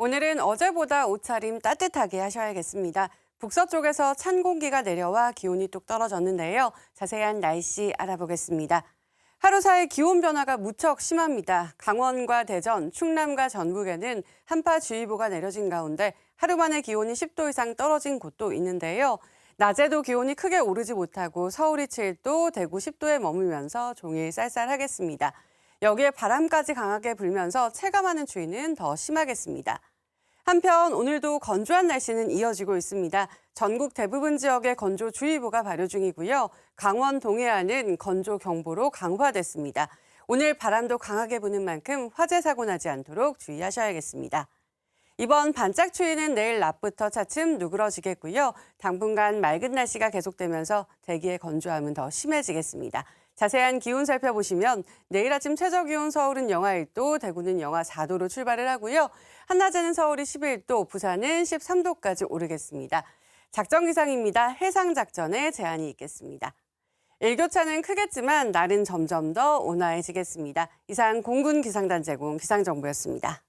오늘은 어제보다 옷차림 따뜻하게 하셔야겠습니다. 북서쪽에서 찬 공기가 내려와 기온이 뚝 떨어졌는데요. 자세한 날씨 알아보겠습니다. 하루 사이 기온 변화가 무척 심합니다. 강원과 대전, 충남과 전북에는 한파주의보가 내려진 가운데 하루 만에 기온이 10도 이상 떨어진 곳도 있는데요. 낮에도 기온이 크게 오르지 못하고 서울이 7도, 대구 10도에 머물면서 종일 쌀쌀하겠습니다. 여기에 바람까지 강하게 불면서 체감하는 추위는 더 심하겠습니다. 한편 오늘도 건조한 날씨는 이어지고 있습니다. 전국 대부분 지역에 건조주의보가 발효 중이고요. 강원 동해안은 건조경보로 강화됐습니다. 오늘 바람도 강하게 부는 만큼 화재 사고 나지 않도록 주의하셔야겠습니다. 이번 반짝 추위는 내일 낮부터 차츰 누그러지겠고요. 당분간 맑은 날씨가 계속되면서 대기의 건조함은 더 심해지겠습니다. 자세한 기온 살펴보시면 내일 아침 최저 기온 서울은 영하 1도, 대구는 영하 4도로 출발을 하고요. 한낮에는 서울이 11도, 부산은 13도까지 오르겠습니다. 작전 기상입니다. 해상 작전에 제한이 있겠습니다. 일교차는 크겠지만 날은 점점 더 온화해지겠습니다. 이상 공군 기상단 제공 기상정보였습니다.